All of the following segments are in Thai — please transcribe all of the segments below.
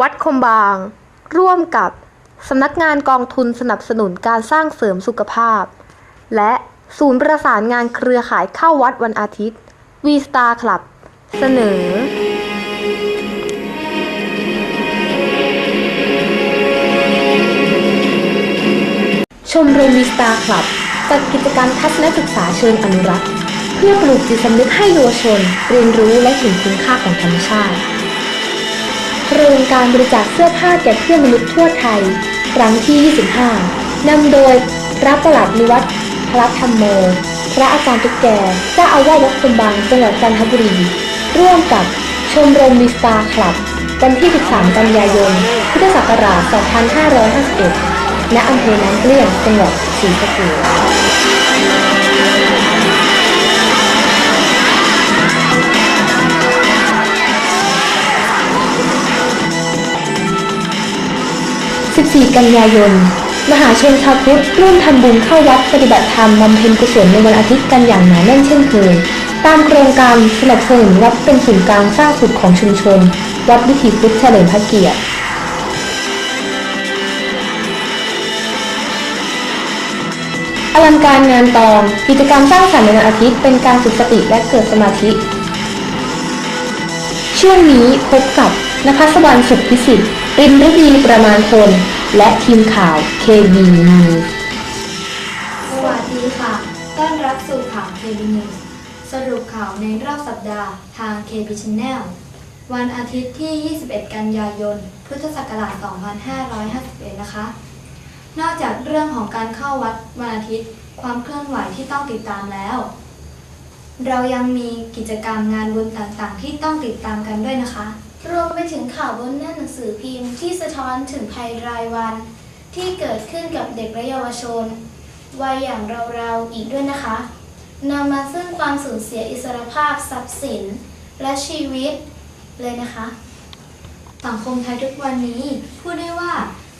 วัดคมบาง ร่วมกับสำนักงานกองทุนสนับสนุนการสร้างเสริมสุขภาพ และศูนย์ประสานงานเครือข่ายเข้าวัดวันอาทิตย์ V Star Club เสนอ ชมรมวีสตาร์คลับจัดกิจกรรมทัศนศึกษาเชิงอนุรักษ์ เพื่อปลูกจิตสำนึกให้เยาวชน เรียนรู้และเห็นคุณค่าของธรรมชาติ รงการบริจาคเสื้อผ้าแก่เพื่อนมนุษย์ทั่วไทย ครั้งที่ 25 นำโดยพระประหลัดนิวัฒน์พระธรรมโม พระอาจารย์ตุ๊กแกเจ้าอาวาสวัดคุมบางจังหวัดจันทบุรี ร่วมกับชมรมมิสตาคลับ วันที่ 13 กันยายน พุทธศักราช 2551 ณอำเภอน้ำเกลี้ยงจังหวัดศรีสะเกษ 14 กันยายน มหาชนชาวพุทธร่วมทำบุญเข้าวัดปฏิบัติธรรมบำเพ็ญกุศลในวันอาทิตย์กันอย่างหนาแน่นเช่นเคย ตามโครงการสนับสนุนวัดเป็นศูนย์กลางสร้างสุขของชุมชน วัดวิถีพุทธเฉลิมพระเกียรติอลังการงานตอง กิจกรรมสร้างสรรค์ในวันอาทิตย์เป็นการฝึกสติและเกิดสมาธิ ช่วงนี้พบกับนภัสวรรณสุขพิสิทธิ์ รินฤดีประมาณทนและทีมข่าว KB News สวัสดีค่ะ ต้อนรับสู่ข่าว KB News สรุปข่าวในรอบสัปดาห์ทาง KB Channel วันอาทิตย์ที่ 21 กันยายน พุทธศักราช 2551 นะคะ นอกจากเรื่องของการเข้าวัดวันอาทิตย์ ความเคลื่อนไหวที่ต้องติดตามแล้ว เรายังมีกิจกรรมงานบุญต่างๆ ที่ต้องติดตามกันด้วยนะคะ รวมไปถึงข่าวบนหน้าหนังสือพิมพ์ที่สะท้อนถึงภัยรายวัน ที่เกิดขึ้นกับเด็กและเยาวชน วัยอย่างเราๆอีกด้วยนะคะนำมาซึ่งความสูญเสียอิสรภาพทรัพย์สิน และชีวิตเลยนะคะ สังคมไทยทุกวันนี้พูดได้ว่า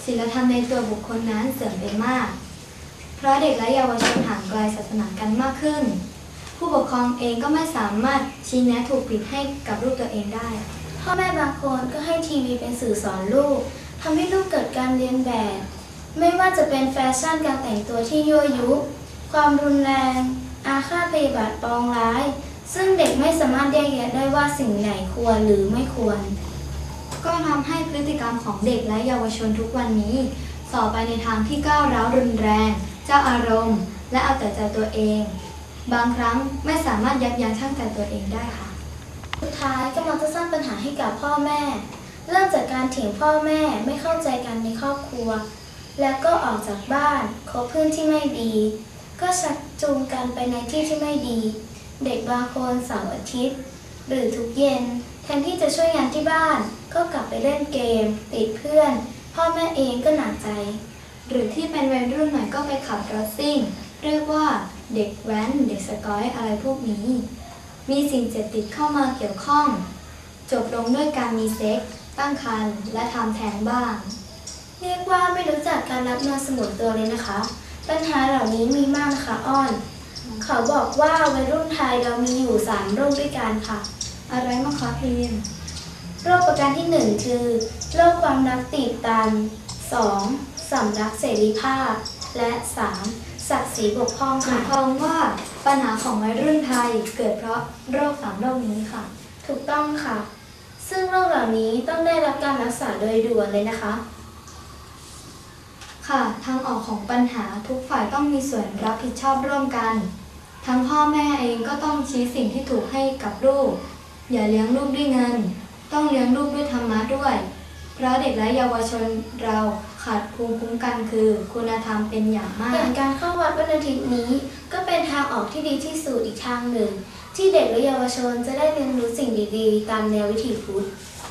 ศีลธรรมในตัวบุคคลนั้นเสื่อมไปมาก เพราะเด็กและเยาวชนห่างไกลศาสนากันมากขึ้น ผู้ปกครองเองก็ไม่สามารถชี้แนะถูกผิดให้กับลูกตัวเองได้ พ่อแม่บางคนก็ให้ทีวีเป็นสื่อสอนลูกทำให้ลูกเกิดการเรียนแบบ ไม่ว่าจะเป็นแฟชั่นการแต่งตัวที่ยั่วยุ ความรุนแรง อาฆาตพยาบาทปองร้าย ซึ่งเด็กไม่สามารถแยกแยะได้ว่าสิ่งไหนควรหรือไม่ควร ก็ทำให้พฤติกรรมของเด็กและเยาวชนทุกวันนี้ ส่อไปในทางที่ก้าวร้าวรุนแรง เจ้าอารมณ์ และเอาแต่ใจตัวเอง บางครั้งไม่สามารถยับยั้งชั่งใจตัวเองได้ค่ะ สุดท้ายก็มักจะสร้างปัญหาให้กับพ่อแม่ เริ่มจากการเถียงพ่อแม่ไม่เข้าใจกันในครอบครัว แล้วก็ออกจากบ้านคบเพื่อนที่ไม่ดี ก็ชักจูงกันไปในที่ที่ไม่ดี เด็กบางคนเสาร์อาทิตย์ หรือทุกเย็น แทนที่จะช่วยงานที่บ้าน ก็กลับไปเล่นเกม ติดเพื่อน พ่อแม่เองก็หนักใจ หรือที่เป็นวัยรุ่นหน่อยก็ไปขับรถซิ่ง เรียกว่าเด็กแว้น เด็กสกอยอะไรพวกนี้ มีสิ่งเสพติดเข้ามาเกี่ยวข้อง จบลงด้วยการมีเซ็กส์ตั้งครรภ์และทำแท้งบ้าง เรียกว่าไม่รู้จักการรับนอนสมุนตัวเลยนะคะ ปัญหาเหล่านี้มีมากนะคะอ้อน เขาบอกว่าวัยรุ่นไทยเรามีอยู่3โรคด้วยกันค่ะ อะไรบ้างคะพีมโรคประการที่1คือโรคความรักตีบตัน 2. สำลักเสรีภาพ และ 3. ศักดิ์ศรีบกพร่องหมาค่ะยความว่าปัญหาของวัยรุ่นไทยเกิดเพราะโรคสามโรคนี้ค่ะ ถูกต้องค่ะ ซึ่งโรคเหล่านี้ต้องได้รับการรักษาโดยด่วนเลยนะคะคค่ะ ทางออกของปัญหาทุกฝ่ายต้องมีส่วนรับผิดชอบร่วมกัน ทั้งพ่อแม่เองก็ต้องชี้สิ่งที่ถูกให้กับลูก อย่าเลี้ยงลูกด้วยเงิน ต้องเลี้ยงลูกด้วยธรรมะด้วย เพราะเด็กและเยาวชนเรา ขาดภูมิคุ้มกันคือ คุณธรรมเป็นอย่างมาอกย่างการเข้าวัดวันอาทิตย์นี้ ก็เป็นทางออกที่ดีที่สุดอีกทางหนึ่ง ที่เด็กและเยาวชนจะได้เรียนรู้สิ่งดีๆ ตามแนววิถีพุทธ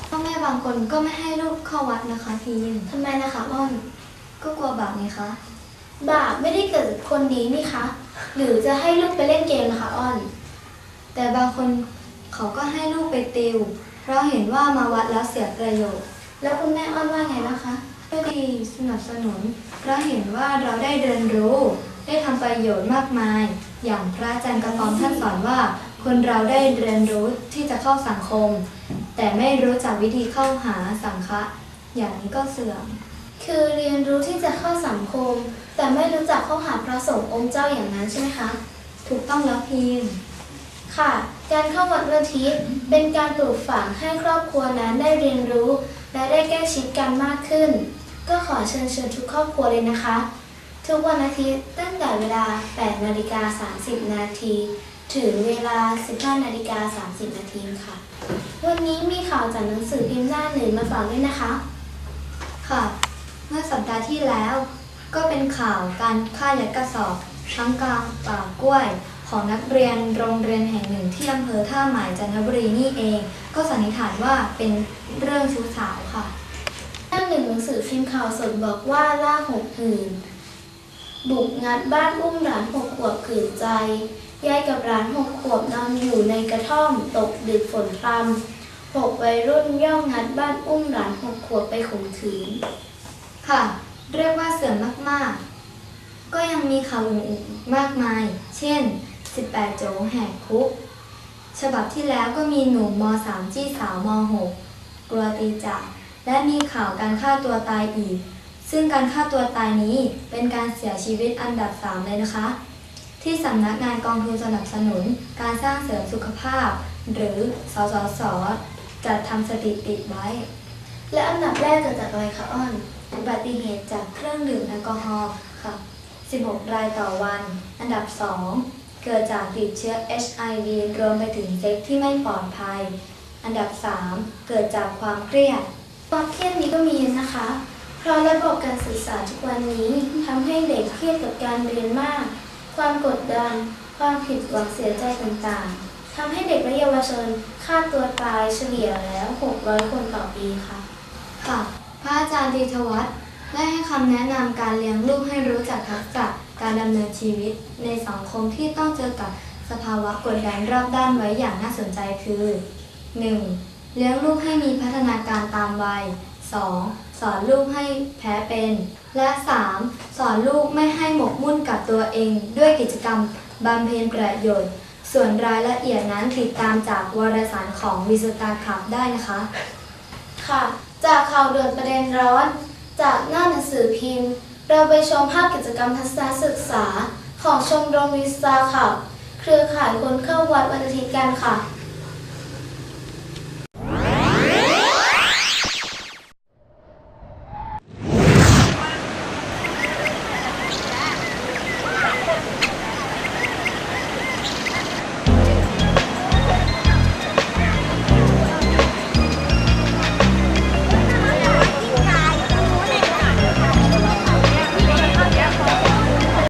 พ่อแม่บางคนก็ไม่ให้ลูกเข้าวัดนะคะพีมทำไมนะคะอ้อนก็กลัวบาปไงคะ บาปไม่ได้เกิดจากคนดีนี่คะ หรือจะให้ลูกไปเล่นเกมนะคะอ้อน แต่บางคนเขาก็ให้ลูกไปติว เพราะเห็นว่ามาวัดแล้วเสียประโยชน์ แล้วคุณแม่อ้อนว่าไงนะคะ ก็ดีสนับสนุน เพราะเห็นว่าเราได้เรียนรู้ ได้ทำประโยชน์มากมาย อย่างพระอาจารย์กระปอมท่านสอนว่า คนเราได้เรียนรู้ที่จะเข้าสังคม แต่ไม่รู้จักวิธีเข้าหาสังฆะอย่างนี้ก็เสื่อม คือเรียนรู้ที่จะเข้าสังคม แต่ไม่รู้จักเข้าหาพระสงฆ์องค์เจ้าอย่างนั้นใช่ไหมคะ ถูกต้องแล้วพีมค่ะ การเข้าวัดวันอาทิตย์เป็นการปลูกฝังให้ครอบครัวนั้นได้เรียนรู้ และได้ใกล้ชิดกันมากขึ้น ก็ขอเชิญชวนทุกครอบครัวเลยนะคะ ทุกวันอาทิตย์ตั้งแต่เวลา 8 นาฬิกา 30 นาที ถึงเวลา 15 นาฬิกา 30 นาทีค่ะ วันนี้มีข่าวจากหนังสือพิมพ์หน้าหนึ่งมาฝากด้วยนะคะ ค่ะ เมื่อสัปดาห์ที่แล้ว ก็เป็นข่าวการฆ่ายัดกระสอบทั้งกลางป่ากล้วย ของนักเรียนโรงเรียนแห่งหนึ่งที่อำเภอท่าหมายจันทบุรีนี่เอง ก็สันนิษฐานว่าเป็นเรื่องชู้สาวค่ะหน้าหนึ่งหนังสือพิมพ์ข่าวสดบอกว่าล่าหกหื่นบุกงัดบ้านอุ้มหลานหกขวบขืนใจยายกับหลานหกขวบนอนอยู่ในกระท่อมตกดึกฝนพรำหกวัยรุ่นย่องงัดบ้านอุ้มหลานหกขวบไปข่มขืนค่ะ เรียกว่าเสื่อมมากๆ ก็ยังมีข่าวอื่นๆมากมาย เช่น 18 โจแหกคุก ฉบับที่แล้วก็มีหนุ่มม .3 จี้สาวม .6 กลัวตีจับและมีข่าวการฆ่าตัวตายอีก ซึ่งการฆ่าตัวตายนี้เป็นการเสียชีวิตอันดับ 3 เลยนะคะ ที่สำนักงานกองทุนสนับสนุน การสร้างเสริมสุขภาพ หรือสสส จัดทำสถิติไว้ และอันดับแรกเกิดจากอะไรคะอ้อนอุบัติเหตุจากเครื่องดื่มแอลกอฮอล์ค่ะ 16 รายต่อวัน อันดับ 2 เกิดจากติดเชื้อ HIV รวมไปถึงเซ็กที่ไม่ปลอดภัย อันดับ 3 เกิดจากความเครียด ความเครียดนี้ก็มีนะคะ เพราะระบบการศึกษาทุกวันนี้ทำให้เด็กเครียดกับการเรียนมาก ความกดดัน ความผิดหวังเสียใจต่างๆทำให้เด็กและเยาวชนฆ่าตัวตายเฉลี่ยแล้ว 600 คนต่อปีค่ะ ค่ะ พระอาจารย์ธีทวัฒน์ได้ให้คำแนะนำการเลี้ยงลูกให้รู้จักทักษะ การดำเนินชีวิตในสังคมที่ต้องเจอกับสภาวะกดดันรอบด้านไว้อย่างน่าสนใจคือ 1. เลี้ยงลูกให้มีพัฒนาการตามวัย 2. สอนลูกให้แพ้เป็น และ 3. สอนลูกไม่ให้หมกมุ่นกับตัวเอง ด้วยกิจกรรมบำเพ็ญประโยชน์ ส่วนรายละเอียดนั้นติดตามจากวารสารของวิสตาคับได้นะคะ ค่ะ จากข่าวด่วนประเด็นร้อน จากหน้าหนังสือพิมพ์ เราไปชมภาพกิจกรรมทัศนศึกษา ของชมรมวิสตาขับเครือข่ายคนเข้าวัดวันอาทิตย์กันค่ะ